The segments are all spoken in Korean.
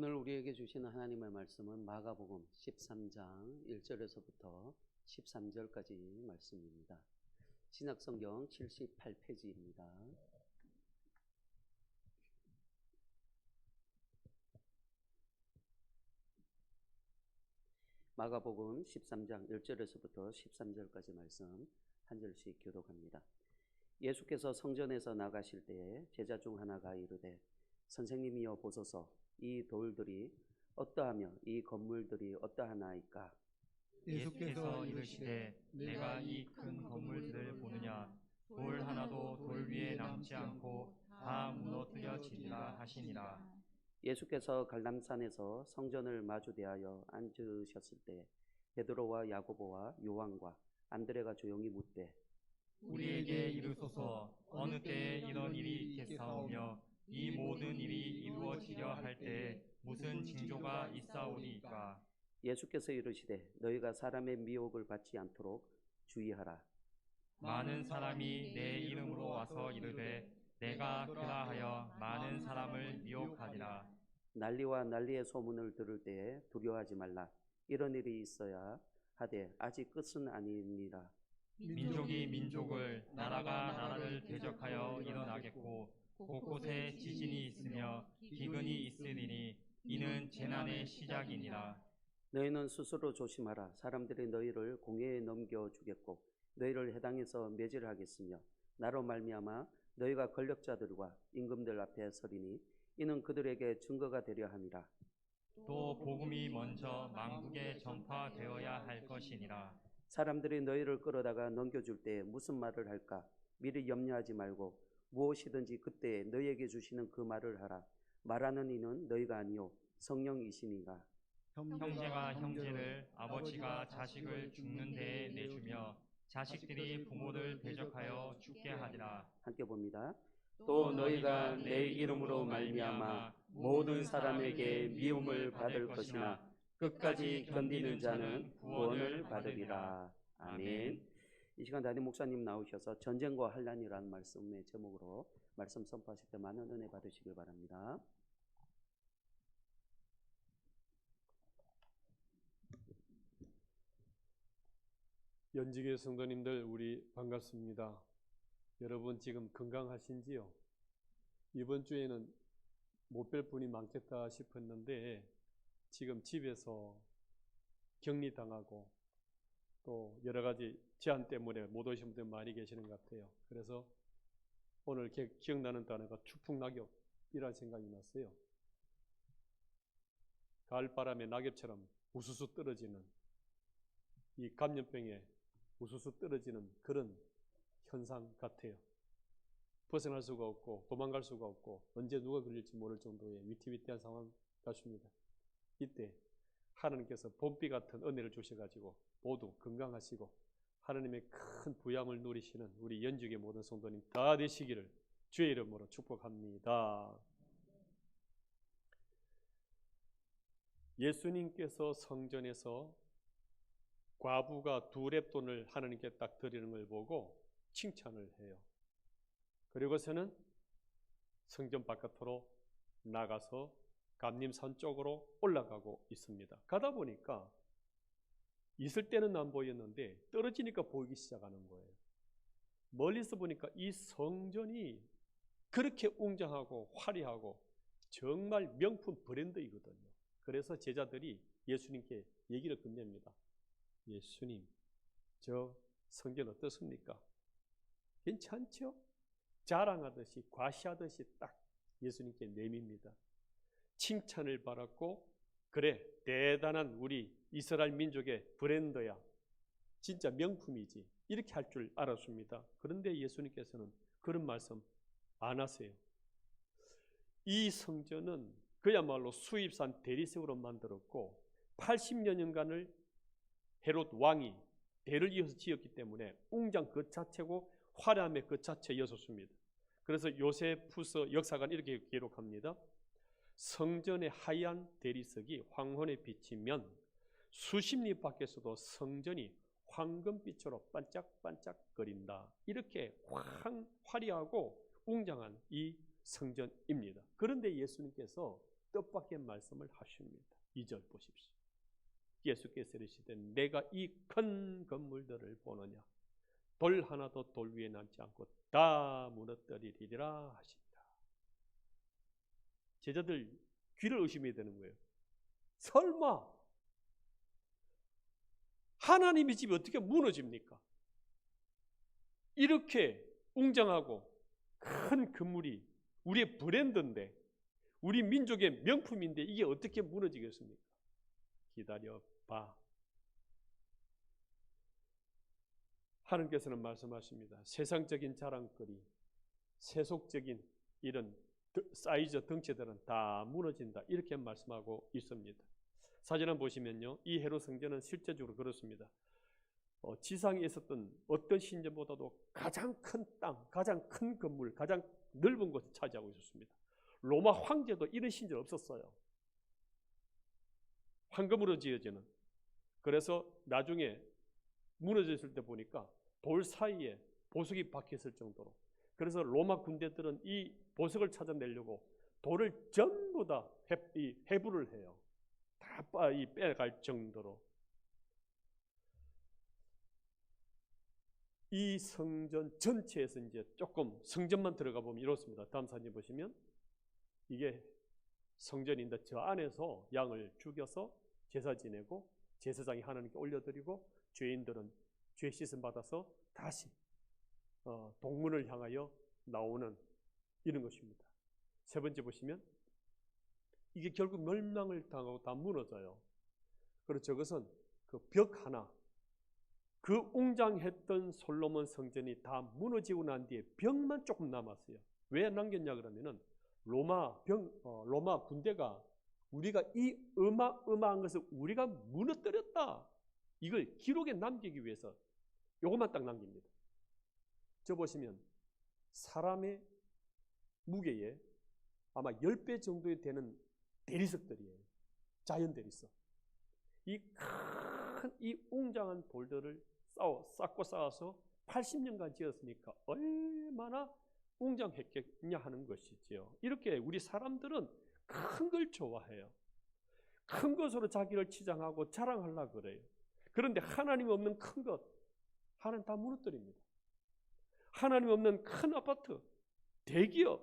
오늘 우리에게 주시는 하나님의 말씀은 마가복음 13장 1절에서부터 13절까지 말씀입니다. 신약성경 78페이지입니다. 마가복음 13장 1절에서부터 13절까지 말씀 한 절씩 교독합니다. 예수께서 성전에서 나가실 때에 제자 중 하나가 이르되 선생님이여 보소서 이 돌들이 어떠하며 이 건물들이 어떠하나이까? 예수께서 이르시되 내가 이 큰 건물들을 보느냐? 돌 하나도 돌 위에 남지 않고 다 무너뜨려지리라 하시니라. 예수께서 갈람산에서 성전을 마주대하여 앉으셨을 때 베드로와 야고보와 요한과 안드레가 조용히 묻되 우리에게 이르소서 어느 때에 이 모든 일이 이루어지려 할 때에 무슨 징조가 있사오리이까? 예수께서 이르시되 너희가 사람의 미혹을 받지 않도록 주의하라. 많은 사람이 내 이름으로 와서 이르되 내가 그라하여 많은 사람을 미혹하리라. 난리와 난리의 소문을 들을 때에 두려워하지 말라. 이런 일이 있어야 하되 아직 끝은 아니니라. 민족이 민족을 나라가 나라를 대적하여 일어나겠고 곳곳에 지진이 있으며 기근이 있으리니 이는 재난의 시작이니라. 너희는 스스로 조심하라. 사람들이 너희를 공회에 넘겨 주겠고 너희를 해당에서 매질하겠으며 나로 말미암아 너희가 권력자들과 임금들 앞에 서리니 이는 그들에게 증거가 되려 함이라. 또 복음이 먼저 만국에 전파되어야 할 것이니라. 사람들이 너희를 끌어다가 넘겨줄 때 무슨 말을 할까? 미리 염려하지 말고 무엇이든지 그때 너희에게 주시는 그 말을 하라 말하는 이는 너희가 아니요 성령이시니라 형제가 형제를 아버지가 자식을 죽는 데에 내주며 자식들이 부모를 대적하여 죽게 하리라 함께 봅니다. 또 너희가 내 이름으로 말미암아 모든 사람에게 미움을 받을 것이나 끝까지 견디는 자는 구원을 받으리라. 아멘. 이 시간 담임 목사님 나오셔서 전쟁과 환란이라는 말씀의 제목으로 말씀 선포하실 때 많은 은혜 받으시길 바랍니다. 연직의 성도님들 우리 반갑습니다. 여러분 지금 건강하신지요? 이번 주에는 못 뵐 분이 많겠다 싶었는데 지금 집에서 격리당하고 또 여러 가지 제한 때문에 못 오신 분들 많이 계시는 것 같아요. 그래서 오늘 기- 기억나는 단어가 추풍낙엽이라는 생각이 났어요. 가을바람에 낙엽처럼 우수수 떨어지는 이 감염병에 우수수 떨어지는 그런 현상 같아요. 벗어날 수가 없고 도망갈 수가 없고 언제 누가 걸릴지 모를 정도의 위태위태한 상황 같습니다. 이때 하나님께서 봄비 같은 은혜를 주셔가지고 모두 건강하시고 하나님의 큰 부양을 누리시는 우리 연죽의 모든 성도님 다 되시기를 주의 이름으로 축복합니다. 예수님께서 성전에서 과부가 두 랩돈을 하나님께 딱 드리는 걸 보고 칭찬을 해요. 그리고서는 성전 바깥으로 나가서 감림산 쪽으로 올라가고 있습니다. 가다 보니까 있을 때는 안 보였는데 떨어지니까 보이기 시작하는 거예요. 멀리서 보니까 이 성전이 그렇게 웅장하고 화려하고 정말 명품 브랜드이거든요. 그래서 제자들이 예수님께 얘기를 건넵니다. 예수님, 저 성전 어떻습니까? 괜찮죠? 자랑하듯이 과시하듯이 딱 예수님께 내밉니다. 칭찬을 받았고 그래 대단한 우리 이스라엘 민족의 브랜드야. 진짜 명품이지. 이렇게 할 줄 알았습니다. 그런데 예수님께서는 그런 말씀 안 하세요. 이 성전은 그야말로 수입산 대리석으로 만들었고 80여 년간을 헤롯 왕이 대를 이어서 지었기 때문에 웅장 그 자체고 화려함의 그 자체였었습니다. 그래서 요세푸스 역사관 이렇게 기록합니다. 성전의 하얀 대리석이 황혼에 비치면 수십 리 밖에서도 성전이 황금빛으로 반짝반짝거린다. 이렇게 황 화려하고 웅장한 이 성전입니다. 그런데 예수님께서 뜻밖의 말씀을 하십니다. 2절 보십시오. 예수께서 이르시되 내가 이 큰 건물들을 보느냐 돌 하나도 돌 위에 남지 않고 다 무너뜨리리라 하신다. 제자들 귀를 의심해야 되는 거예요. 설마 하나님의 집이 어떻게 무너집니까? 이렇게 웅장하고 큰 건물이 우리의 브랜드인데 우리 민족의 명품인데 이게 어떻게 무너지겠습니까? 기다려 봐. 하나님께서는 말씀하십니다. 세상적인 자랑거리, 세속적인 이런 드- 사이즈 덩치들은 다 무너진다. 이렇게 말씀하고 있습니다. 사진을 보시면요. 이 헤롯 성전은 실제적으로 그렇습니다. 어, 지상에 있었던 어떤 신전보다도 가장 큰 땅, 가장 큰 건물, 가장 넓은 곳을 차지하고 있었습니다. 로마 황제도 이런 신전 없었어요. 황금으로 지어지는. 그래서 나중에 무너졌을 때 보니까 돌 사이에 보석이 박혔을 정도로. 그래서 로마 군대들은 이 보석을 찾아내려고 돌을 전부 다 해부를 해요. 다 빠, 이 빼갈 정도로. 이 성전 전체에서 이제 조금 성전만 들어가 보면 이렇습니다. 다음 사진 보시면 이게 성전인데 저 안에서 양을 죽여서 제사 지내고 제사장이 하나님께 올려드리고 죄인들은 죄 씻음 받아서 다시 어, 동문을 향하여 나오는 이런 것입니다. 세 번째 보시면 이게 결국 멸망을 당하고 다 무너져요. 그리고 저것은 그 벽 하나 그 웅장했던 솔로몬 성전이 다 무너지고 난 뒤에 벽만 조금 남았어요. 왜 남겼냐 그러면은 로마 병 어, 로마 군대가 우리가 이 어마어마한 것을 우리가 무너뜨렸다. 이걸 기록에 남기기 위해서 요것만 딱 남깁니다. 저 보시면 사람의 무게에 아마 10배 정도 되는 대리석들이에요. 자연 대리석. 이 큰 이 웅장한 돌들을 쌓아, 쌓고 쌓아서 80년간 지었으니까 얼마나 웅장했겠냐 하는 것이지요. 이렇게 우리 사람들은 큰 걸 좋아해요. 큰 것으로 자기를 치장하고 자랑하려고 그래요. 그런데 하나님 없는 큰 것, 하나님 다 무너뜨립니다. 하나님 없는 큰 아파트, 대기업,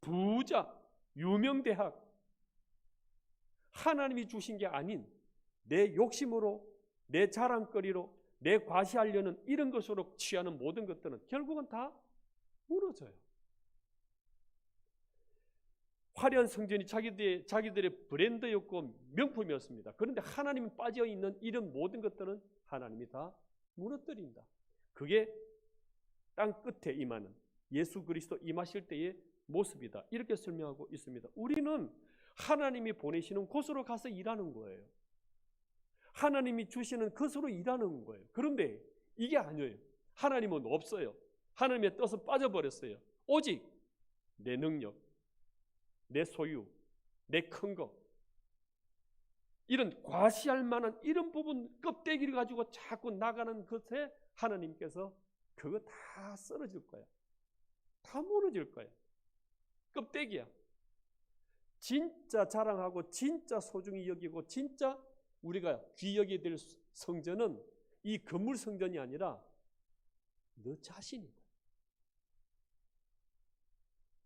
부자, 유명 대학, 하나님이 주신 게 아닌 내 욕심으로, 내 자랑거리로, 내 과시하려는 이런 것으로 취하는 모든 것들은 결국은 다 무너져요. 화려한 성전이 자기들의, 자기들의 브랜드였고 명품이었습니다. 그런데 하나님이 빠져 있는 이런 모든 것들은 하나님이 다 무너뜨린다. 그게 땅 끝에 임하는 예수 그리스도 임하실 때의 모습이다. 이렇게 설명하고 있습니다. 우리는 하나님이 보내시는 곳으로 가서 일하는 거예요. 하나님이 주시는 것으로 일하는 거예요. 그런데 이게 아니에요. 하나님은 없어요. 하나님의 뜻은 빠져버렸어요. 오직 내 능력, 내 소유, 내큰 거. 이런 과시할 만한 이런 부분 껍데기를 가지고 자꾸 나가는 것에 하나님께서 그거 다 쓰러질 거야. 다 무너질 거야. 껍데기야. 진짜 자랑하고 진짜 소중히 여기고 진짜 우리가 귀여게 될 성전은 이 건물 성전이 아니라 너 자신이다.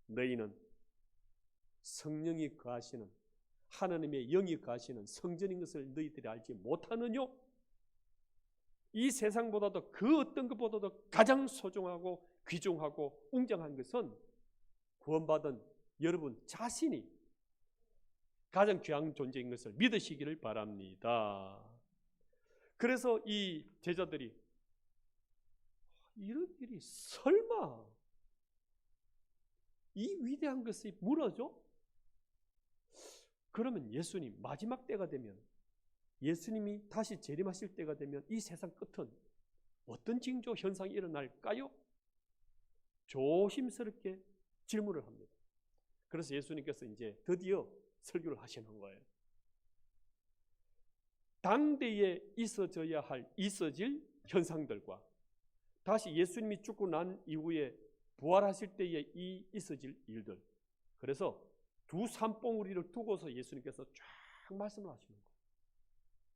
너희는 성령이 거하시는 하나님의 영이 거하시는 성전인 것을 너희들이 알지 못하느뇨? 이 세상보다도 그 어떤 것보다도 가장 소중하고 귀중하고 웅장한 것은 구원받은 여러분 자신이 가장 귀한 존재인 것을 믿으시기를 바랍니다. 그래서 이 제자들이 이런 일이 설마 이 위대한 것이 무너져? 그러면 예수님 마지막 때가 되면 예수님이 다시 재림하실 때가 되면 이 세상 끝은 어떤 징조 현상이 일어날까요? 조심스럽게 질문을 합니다. 그래서 예수님께서 이제 드디어 설교를 하시는 거예요. 당대에 있어져야 할 있어질 현상들과 다시 예수님이 죽고 난 이후에 부활하실 때에 이 있어질 일들. 그래서 두 산봉우리를 두고서 예수님께서 쫙 말씀을 하시는 거예요.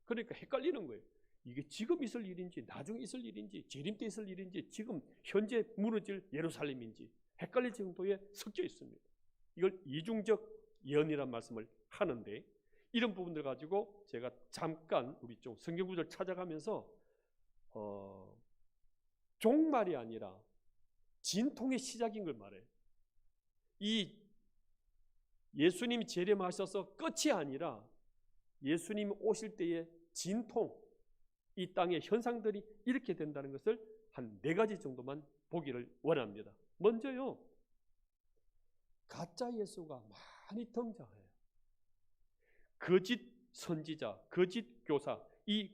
그러니까 헷갈리는 거예요. 이게 지금 있을 일인지 나중에 있을 일인지 재림 때 있을 일인지 지금 현재 무너질 예루살렘인지 헷갈릴 정도에 섞여 있습니다. 이걸 이중적 예언이란 말씀을 하는데 이런 부분들 가지고 제가 잠깐 우리 좀 성경 구절 찾아가면서 어, 종말이 아니라 진통의 시작인 걸 말해요. 이 예수님이 재림하셔서 끝이 아니라 예수님 오실 때의 진통, 이 땅의 현상들이 이렇게 된다는 것을 한 네 가지 정도만 보기를 원합니다. 먼저요, 가짜 예수가 많이 등장해요. 거짓 선지자, 거짓 교사, 이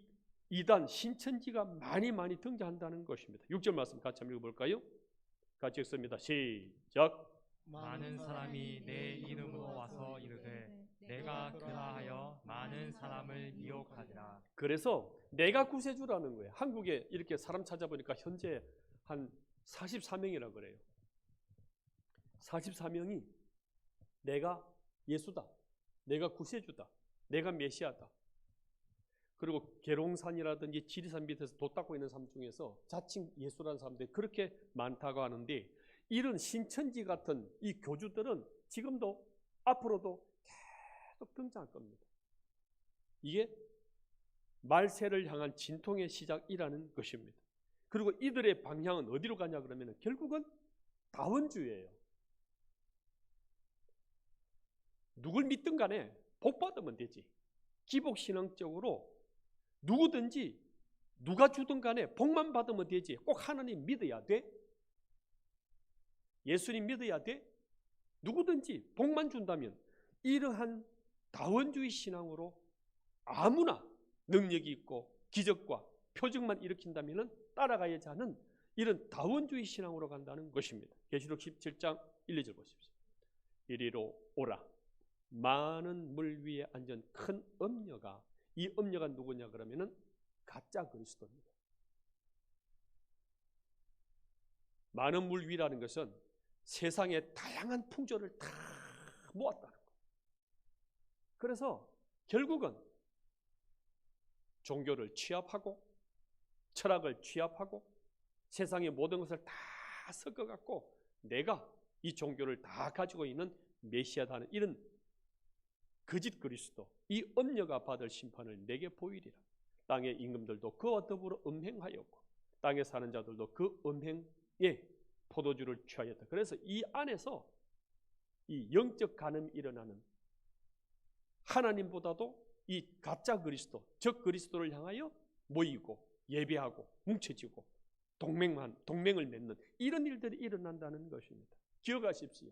이단 신천지가 많이 많이 등장한다는 것입니다. 6절 말씀 같이 한번 읽어볼까요? 같이 읽습니다. 시작. 많은 사람이 내 이름으로 와서 이르되 내가 그나하여 많은 사람을 미혹하리라. 그래서 내가 구세주라는 거예요. 한국에 이렇게 사람 찾아보니까 현재 한 44명이라 그래요. 44명이 내가 예수다. 내가 구세주다. 내가 메시아다. 그리고 계룡산이라든지 지리산 밑에서 돛 닦고 있는 사람 중에서 자칭 예수라는 사람들이 그렇게 많다고 하는데 이런 신천지 같은 이 교주들은 지금도 앞으로도 계속 등장할 겁니다. 이게 말세를 향한 진통의 시작이라는 것입니다. 그리고 이들의 방향은 어디로 가냐 그러면 결국은 다원주의예요. 누굴 믿든 간에 복 받으면 되지. 기복 신앙적으로 누구든지 누가 주든 간에 복만 받으면 되지. 꼭 하나님 믿어야 돼. 예수님 믿어야 돼. 누구든지 복만 준다면 이러한 다원주의 신앙으로 아무나 능력이 있고 기적과 표적만 일으킨다면 따라가야지 하는 이런 다원주의 신앙으로 간다는 것입니다. 계시록 17장 1, 2절 보십시오. 이리로 오라. 많은 물 위에 앉은 큰 음녀가 이 음녀가 누구냐 그러면은 가짜 그리스도입니다. 많은 물 위라는 것은 세상의 다양한 풍조를 다 모았다는 거예요. 그래서 결국은 종교를 취합하고 철학을 취합하고 세상의 모든 것을 다 섞어갖고 내가 이 종교를 다 가지고 있는 메시아다는 이런 거짓 그리스도 이 음녀가 받을 심판을 내게 보이리라 땅의 임금들도 그와 더불어 음행하였고 땅에 사는 자들도 그 음행에 포도주를 취하였다 그래서 이 안에서 이 영적 간음이 일어나는 하나님보다도 이 가짜 그리스도, 적 그리스도를 향하여 모이고 예배하고 뭉쳐지고 동맹만 동맹을 맺는 이런 일들이 일어난다는 것입니다. 기억하십시오.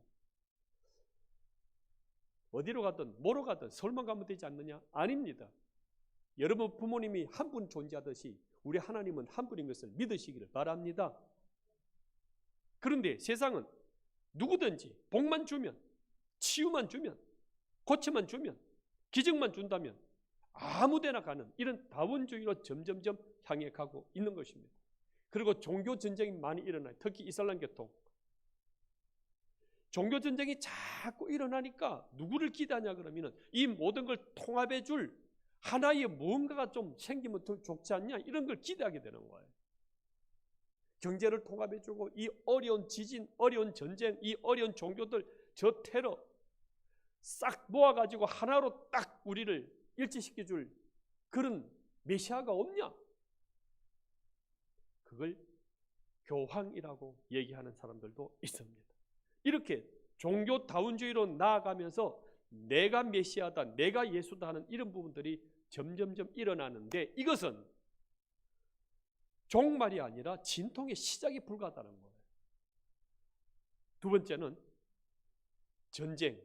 어디로 가든 뭐로 가든 서울만 가면 되지 않느냐? 아닙니다. 여러분 부모님이 한 분 존재하듯이 우리 하나님은 한 분인 것을 믿으시기를 바랍니다. 그런데 세상은 누구든지 복만 주면 치유만 주면 고침만 주면 기적만 준다면 아무데나 가는 이런 다원주의로 점점점 향해 가고 있는 것입니다. 그리고 종교 전쟁이 많이 일어나요. 특히 이슬람 계통. 종교 전쟁이 자꾸 일어나니까 누구를 기대하냐 그러면은 이 모든 걸 통합해 줄 하나의 무언가가 좀 생기면 더 좋지 않냐 이런 걸 기대하게 되는 거예요. 경제를 통합해 주고 이 어려운 지진, 어려운 전쟁, 이 어려운 종교들 저 테러 싹 모아 가지고 하나로 딱 우리를 일치시켜 줄 그런 메시아가 없냐? 그걸 교황이라고 얘기하는 사람들도 있습니다. 이렇게 종교 다운주의로 나아가면서 내가 메시아다, 내가 예수다 하는 이런 부분들이 점점점 일어나는데 이것은 종말이 아니라 진통의 시작이 불가하다는 거예요. 두 번째는 전쟁,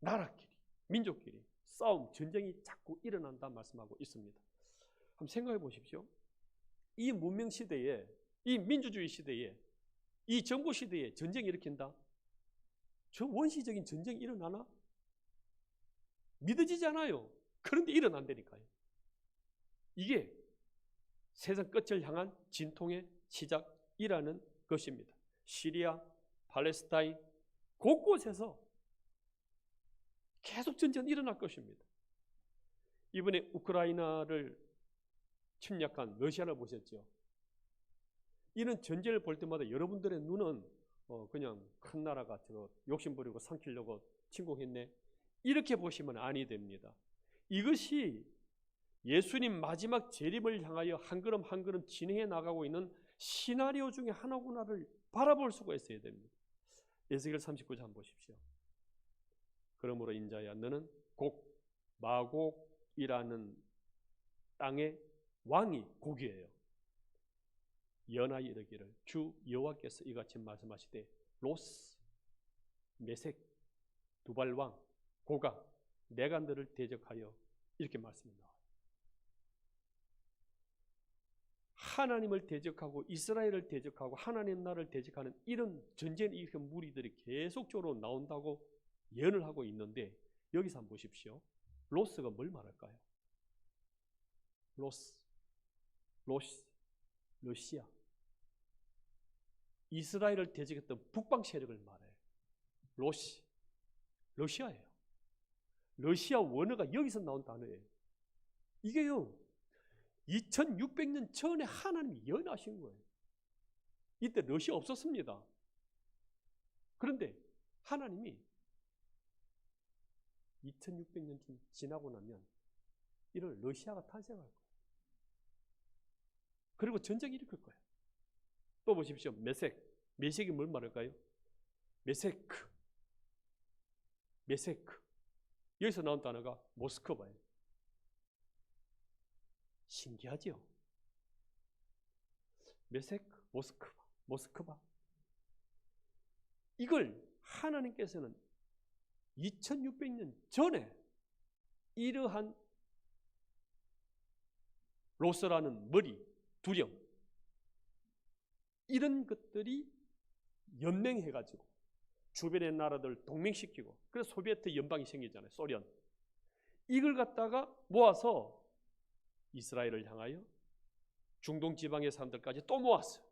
나라끼리, 민족끼리 싸움, 전쟁이 자꾸 일어난다 말씀하고 있습니다. 한번 생각해 보십시오. 이 문명 시대에, 이 민주주의 시대에, 이 정부 시대에 전쟁이 일으킨다? 저 원시적인 전쟁이 일어나나? 믿어지지 않아요. 그런데 일어난다니까요. 이게 세상 끝을 향한 진통의 시작이라는 것입니다. 시리아, 팔레스타인 곳곳에서 계속 전쟁은 일어날 것입니다. 이번에 우크라이나를 침략한 러시아를 보셨죠? 이런 전쟁을 볼 때마다 여러분들의 눈은 어, 그냥 큰 나라가 저 욕심 부리고 삼키려고 침공했네. 이렇게 보시면 아니 됩니다. 이것이 예수님 마지막 재림을 향하여 한 걸음 한 걸음 진행해 나가고 있는 시나리오 중에 하나구나를 바라볼 수가 있어야 됩니다. 에스겔 39장 한번 보십시오. 그러므로 인자야 너는 곡 마곡이라는 땅의 왕이 곡이에요. 연하 이르기를 주 여호와께서 이같이 말씀하시되 로스 메색 두발 왕 고가 너를 대적하여 이렇게 말씀이 나와요. 하나님을 대적하고 이스라엘을 대적하고 하나님 나라를 대적하는 이런 전쟁 일으킨 무리들이 계속적으로 나온다고 예언을 하고 있는데 여기서 한번 보십시오. 로스가 뭘 말할까요? 로스, 로스, 러시아. 이스라엘을 대적했던 북방 세력을 말해요. 로시, 러시아예요. 러시아 원어가 여기서 나온 단어예요. 이게요, 2600년 전에 하나님이 예언하신 거예요. 이때 러시아 없었습니다. 그런데 하나님이 2600년 좀 지나고 나면 이런 러시아가 탄생할 거예요. 그리고 전쟁이 일으킬 거예요. 또 보십시오. 메색. 메색이 뭘 말할까요? 메세크. 메세크. 여기서 나온 단어가 모스크바예요. 신기하죠? 메세크, 모스크바, 모스크바. 이걸 하나님께서는 2600년 전에 이러한 로스라는 머리, 두령 이런 것들이 연맹해가지고 주변의 나라들 동맹시키고 그래서 소비에트 연방이 생기잖아요. 소련. 이걸 갖다가 모아서 이스라엘을 향하여 중동 지방의 사람들까지 또 모았어요.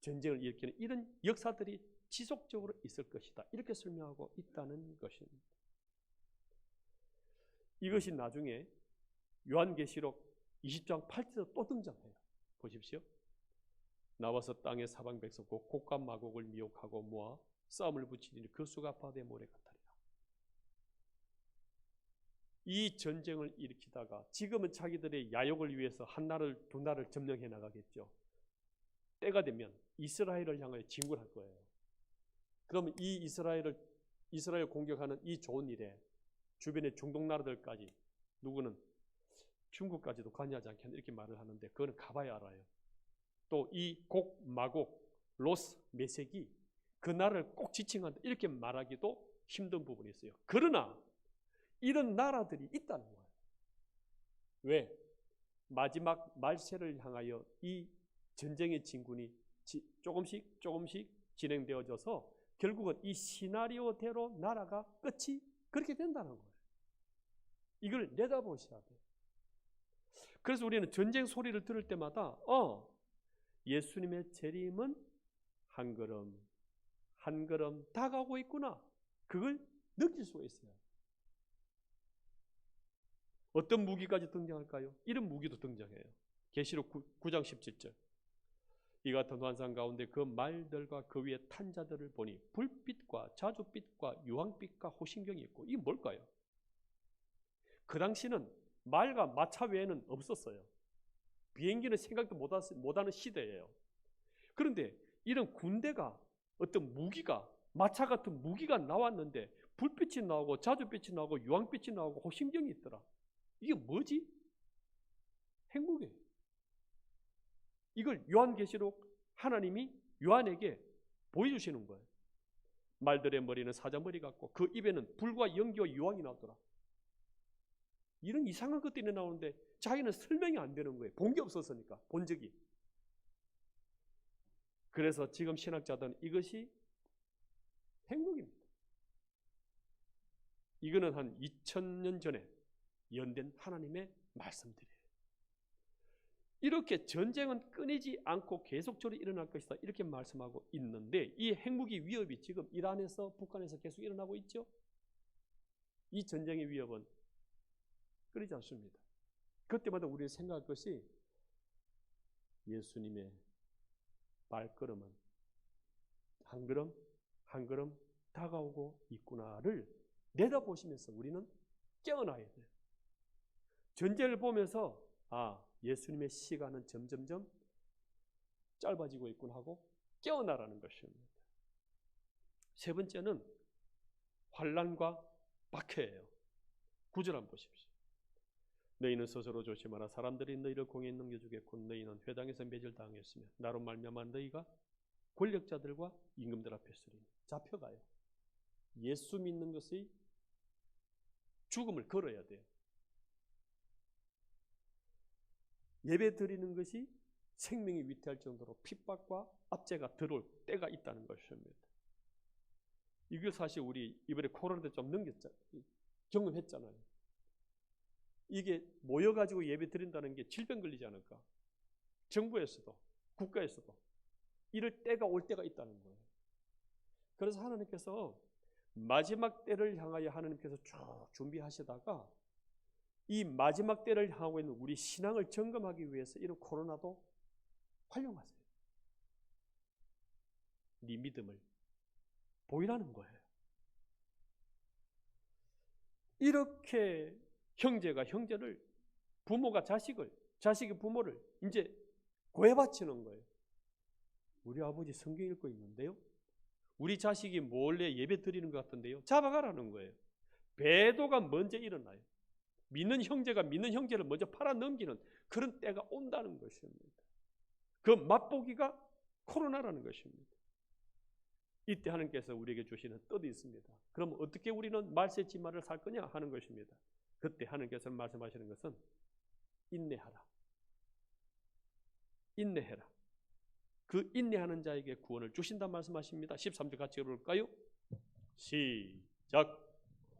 전쟁을 일으키는 이런 역사들이 지속적으로 있을 것이다. 이렇게 설명하고 있다는 것입니다. 이것이 나중에 요한계시록 20장 8절에 또 등장해요. 보십시오. 나와서 땅의 사방 백성 곧 곡과 마곡을 미혹하고 모아 싸움을 붙이니 그 수가 바다의 모래 같으리라. 이 전쟁을 일으키다가 지금은 자기들의 야욕을 위해서 한 나라를 두 나라를 점령해 나가겠죠. 때가 되면 이스라엘을 향하여 진군할 거예요. 그러면 이 이스라엘을 이스라엘 공격하는 이 좋은 일에 주변의 중동 나라들까지 누구는 중국까지도 관여하지 않겠나 이렇게 말을 하는데 그거는 가봐야 알아요. 또 이 곡 마곡 로스 메색이 그 나라를 꼭 지칭한다 이렇게 말하기도 힘든 부분이 있어요. 그러나 이런 나라들이 있다는 거예요. 왜? 마지막 말세를 향하여 이 전쟁의 진군이 지- 조금씩 조금씩 진행되어져서 결국은 이 시나리오대로 나라가 끝이 그렇게 된다는 거예요. 이걸 내다보셔야 돼요. 그래서 우리는 전쟁 소리를 들을 때마다 어 예수님의 재림은 한 걸음 한 걸음 다가오고 있구나. 그걸 느낄 수가 있어요. 어떤 무기까지 등장할까요? 이런 무기도 등장해요. 계시록 9장 17절. 이 같은 환상 가운데 그 말들과 그 위에 탄 자들을 보니 불빛과 자주빛과 유황빛과 호신경이 있고 이게 뭘까요? 그 당시는 말과 마차 외에는 없었어요. 비행기는 생각도 못하- 못하는 시대예요. 그런데 이런 군대가 어떤 무기가 마차 같은 무기가 나왔는데 불빛이 나오고 자주빛이 나오고 유황빛이 나오고 호신경이 있더라. 이게 뭐지? 행복이에요. 이걸 요한계시록 하나님이 요한에게 보여주시는 거예요. 말들의 머리는 사자머리 같고 그 입에는 불과 연기와 유황이 나오더라. 이런 이상한 것들이 나오는데 자기는 설명이 안 되는 거예요. 본 게 없었으니까 본 적이. 그래서 지금 신학자들은 이것이 행복입니다. 이거는 한 2000년 전에 연된 하나님의 말씀들이에요. 이렇게 전쟁은 끊이지 않고 계속적으로 일어날 것이다. 이렇게 말씀하고 있는데 이 핵무기 위협이 지금 이란에서 북한에서 계속 일어나고 있죠. 이 전쟁의 위협은 끊이지 않습니다. 그때마다 우리가 생각할 것이 예수님의 발걸음은 한 걸음 한 걸음 다가오고 있구나를 내다보시면서 우리는 깨어나야 돼요. 전제를 보면서 아 예수님의 시간은 점점점 짧아지고 있구나 하고 깨어나라는 것입니다. 세 번째는 환란과 박해예요. 구절 한번 보십시오. 너희는 스스로 조심하라. 사람들이 너희를 공에 넘겨주겠고 너희는 회당에서 매질당했으며 나로 말미암아 너희가 권력자들과 임금들 앞에 서리니 잡혀가요. 예수 믿는 것의 죽음을 걸어야 돼요. 예배 드리는 것이 생명이 위태할 정도로 핍박과 압제가 들어올 때가 있다는 것입니다. 이걸 사실 우리 이번에 코로나 때 좀 넘겼잖, 경험했잖아요. 이게 모여가지고 예배 드린다는 게 질병 걸리지 않을까? 정부에서도, 국가에서도 이럴 때가 올 때가 있다는 거예요. 그래서 하나님께서 마지막 때를 향하여 하나님께서 쭉 준비하시다가 이 마지막 때를 향하고 있는 우리 신앙을 점검하기 위해서 이런 코로나도 활용하세요. 네 믿음을 보이라는 거예요. 이렇게 형제가 형제를 부모가 자식을 자식이 부모를 이제 고해바치는 거예요. 우리 아버지 성경 읽고 있는데요. 우리 자식이 몰래 예배 드리는 것 같은데요. 잡아가라는 거예요. 배도가 먼저 일어나요. 믿는 형제가 믿는 형제를 먼저 팔아 넘기는 그런 때가 온다는 것입니다. 그 맛보기가 코로나라는 것입니다. 이때 하나님께서 우리에게 주시는 뜻이 있습니다. 그럼 어떻게 우리는 말세 지마를 살 거냐 하는 것입니다. 그때 하나님께서 말씀하시는 것은 인내하라. 인내해라. 그 인내하는 자에게 구원을 주신다 말씀하십니다. 13절 같이 읽어볼까요? 시작.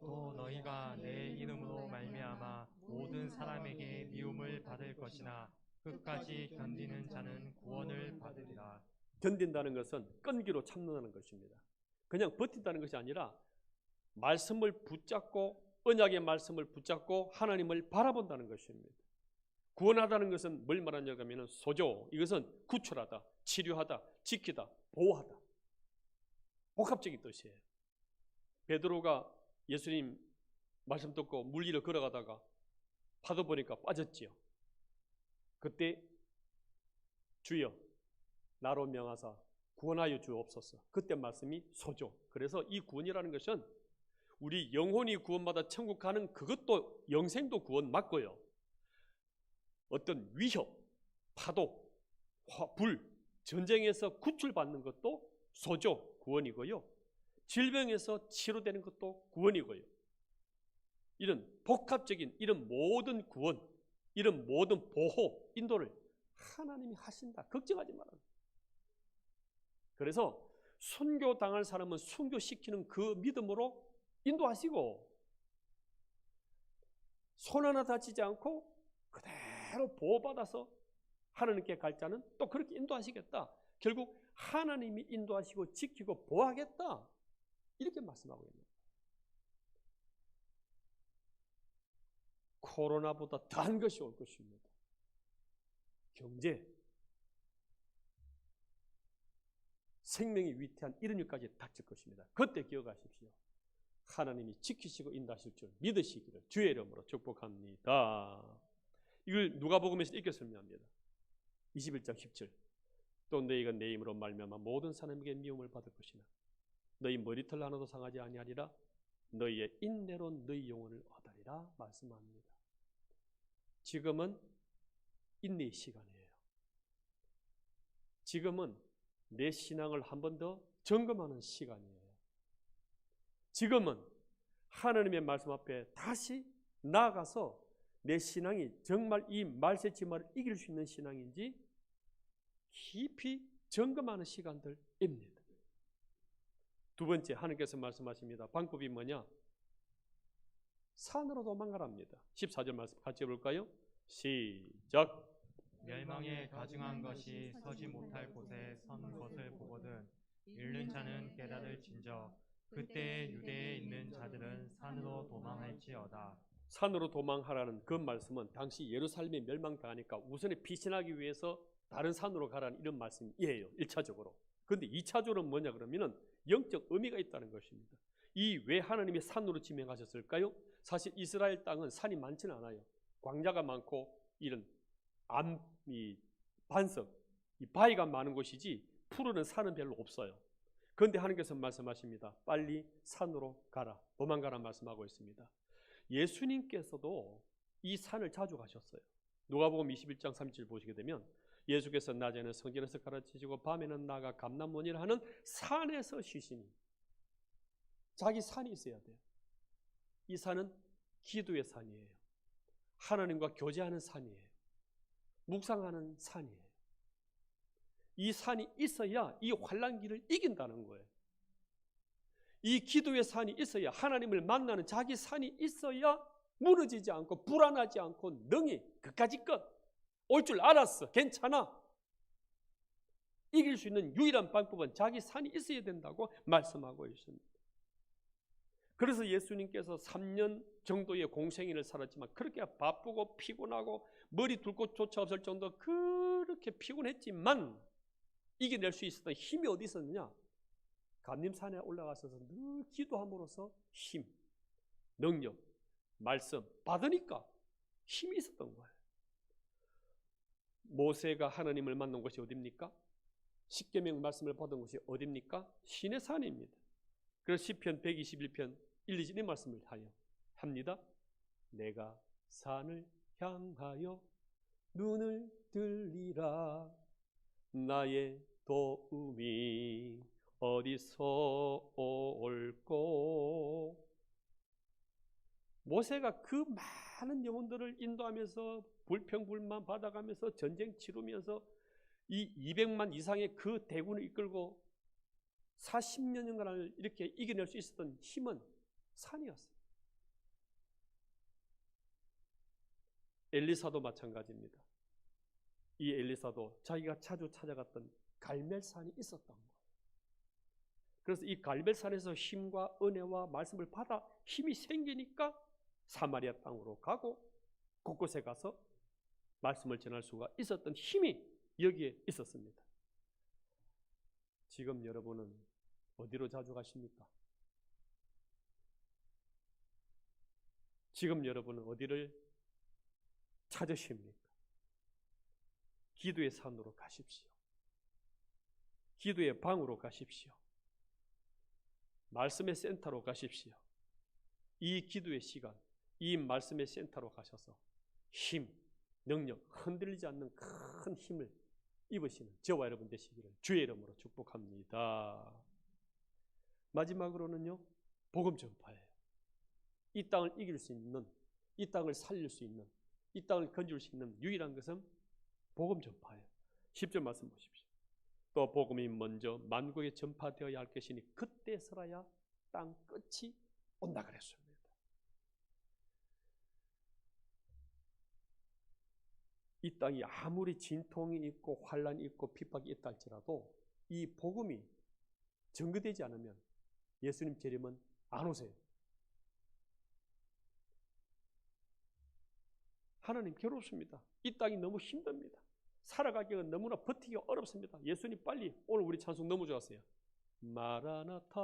또 너희가 내 이름으로 말미암아 모든 사람에게 미움을 받을 것이나 끝까지 견디는 자는 구원을 받으리라. 견딘다는 것은 끈기로 참는다는 것입니다. 그냥 버틴다는 것이 아니라 말씀을 붙잡고 언약의 말씀을 붙잡고 하나님을 바라본다는 것입니다. 구원하다는 것은 뭘 말하냐고 하면 소조 이것은 구출하다, 치료하다, 지키다, 보호하다. 복합적인 뜻이에요. 베드로가 예수님 말씀 듣고 물 위를 걸어가다가 파도 보니까 빠졌지요. 그때 주여 나로 명하사 구원하여 주옵소서. 그때 말씀이 소조. 그래서 이 구원이라는 것은 우리 영혼이 구원받아 천국 가는 그것도 영생도 구원 맞고요. 어떤 위협, 파도, 화, 불, 전쟁에서 구출받는 것도 소조 구원이고요. 질병에서 치료되는 것도 구원이고요. 이런 복합적인 이런 모든 구원, 이런 모든 보호, 인도를 하나님이 하신다. 걱정하지 마라. 그래서 순교 당할 사람은 순교시키는 그 믿음으로 인도하시고 손 하나 다치지 않고 그대로 보호받아서 하나님께 갈 자는 또 그렇게 인도하시겠다. 결국 하나님이 인도하시고 지키고 보호하겠다. 이렇게 말씀하고 있는 거예요. 코로나보다 더한 것이 올 것입니다. 경제, 생명이 위태한 이런 일까지 닥칠 것입니다. 그때 기억하십시오. 하나님이 지키시고 인도하실 줄 믿으시기를 주의 이름으로 축복합니다. 이걸 누가복음에서 이렇게 설명합니다. 21장 10절. 또 너희가 내 이름으로 말미암아 모든 사람에게 미움을 받을 것이나 너희 머리털 하나도 상하지 아니하리라 너희의 인내로 너희 영혼을 얻으리라 말씀합니다. 지금은 인내의 시간이에요. 지금은 내 신앙을 한 번 더 점검하는 시간이에요. 지금은 하나님의 말씀 앞에 다시 나아가서 내 신앙이 정말 이 말세지마를 이길 수 있는 신앙인지 깊이 점검하는 시간들입니다. 두 번째 하나님께서 말씀하십니다. 방법이 뭐냐? 산으로 도망가랍니다. 14절 말씀 같이 볼까요? 시작. 멸망에 가증한 것이 서지 못할 곳에 선 것을 보거든 잃는 자는 깨달을 진저 그때 유대에 있는 자들은 산으로 도망할지어다. 산으로 도망하라는 그 말씀은 당시 예루살렘이 멸망당하니까 우선에 피신하기 위해서 다른 산으로 가라는 이런 말씀이에요. 1차적으로. 근데 2차적으로는 뭐냐 그러면은 영적 의미가 있다는 것입니다. 이 왜 하나님이 산으로 지명하셨을까요? 사실 이스라엘 땅은 산이 많지는 않아요. 광야가 많고 이런 암, 이 반석, 이 바위가 많은 곳이지 푸르는 산은 별로 없어요. 그런데 하나님께서 말씀하십니다. 빨리 산으로 가라. 도망가라 말씀하고 있습니다. 예수님께서도 이 산을 자주 가셨어요. 누가복음 21장 37 보시게 되면 예수께서 낮에는 성전에서 가르치시고 밤에는 나가 감남원이라 하는 산에서 쉬시니 자기 산이 있어야 돼요. 이 산은 기도의 산이에요. 하나님과 교제하는 산이에요. 묵상하는 산이에요. 이 산이 있어야 이 환란기를 이긴다는 거예요. 이 기도의 산이 있어야 하나님을 만나는 자기 산이 있어야 무너지지 않고 불안하지 않고 능히 그까지 것올줄 알았어 괜찮아 이길 수 있는 유일한 방법은 자기 산이 있어야 된다고 말씀하고 있습니다. 그래서 예수님께서 3년 정도의 공생애를 살았지만 그렇게 바쁘고 피곤하고 머리 둘 곳조차 없을 정도 그렇게 피곤했지만 이겨낼 수 있었던 힘이 어디 있었느냐? 감림산에 올라가서서 늘 기도함으로써 힘, 능력, 말씀 받으니까 힘이 있었던 거예요. 모세가 하나님을 만난 곳이 어디입니까? 십계명 말씀을 받은 곳이 어디입니까? 신의 산입니다. 그래서 시편 121편 1, 2절 이 말씀을 하여 합니다. 내가 산을 향하여 눈을 들리라 나의 도움이 어디서 올꼬 모세가 그 많은 영혼들을 인도하면서 불평불만 받아가면서 전쟁 치르면서 이 200만 이상의 그 대군을 이끌고 40년간을 이렇게 이겨낼 수 있었던 힘은 산이었어요. 엘리사도 마찬가지입니다. 이 엘리사도 자기가 자주 찾아갔던 갈멜산이 있었던 거예요. 그래서 이 갈멜산에서 힘과 은혜와 말씀을 받아 힘이 생기니까 사마리아 땅으로 가고 곳곳에 가서 말씀을 전할 수가 있었던 힘이 여기에 있었습니다. 지금 여러분은 어디로 자주 가십니까? 지금 여러분은 어디를 찾으십니까? 기도의 산으로 가십시오. 기도의 방으로 가십시오. 말씀의 센터로 가십시오. 이 기도의 시간, 이 말씀의 센터로 가셔서 힘, 능력, 흔들리지 않는 큰 힘을 입으시는 저와 여러분 되시기를 주의 이름으로 축복합니다. 마지막으로는요, 복음 전파예요. 이 땅을 이길 수 있는, 이 땅을 살릴 수 있는, 이 땅을 건질 수 있는 유일한 것은 복음 전파예요. 10절 말씀 보십시오. 또 복음이 먼저 만국에 전파되어야 할 것이니 그때서라야 땅 끝이 온다 그랬습니다. 이 땅이 아무리 진통이 있고 환란이 있고 핍박이 있다 할지라도 이 복음이 전거되지 않으면 예수님 재림은 안 오세요. 하나님 괴롭습니다. 이 땅이 너무 힘듭니다. 살아가기가 너무나 버티기가 어렵습니다. 예수님 빨리 오늘 우리 찬송 너무 좋았어요. 마라나타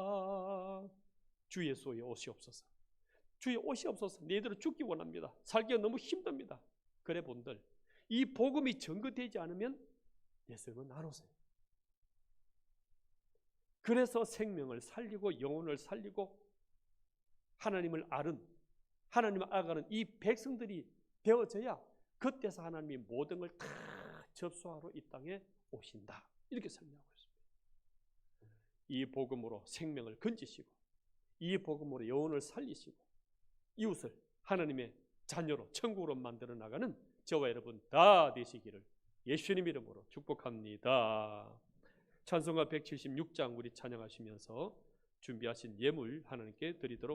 주 예수의 옷이 없어서 주의 옷이 없어서 너희들은 죽기 원합니다. 살기가 너무 힘듭니다. 그래 본들 이 복음이 전거되지 않으면 예수님은 안 오세요. 그래서 생명을 살리고 영혼을 살리고 하나님을 아는 하나님을 알아가는 이 백성들이 되어져야 그때서 하나님이 모든 걸다 접수하러 이 땅에 오신다. 이렇게 설명하고 있습니다. 이 복음으로 생명을 건지시고 이 복음으로 영혼을 살리시고 이웃을 하나님의 자녀로 천국으로 만들어 나가는 저와 여러분 다 되시기를 예수님 이름으로 축복합니다. 찬송가 176장 우리 찬양하시면서 준비하신 예물 하나님께 드리도록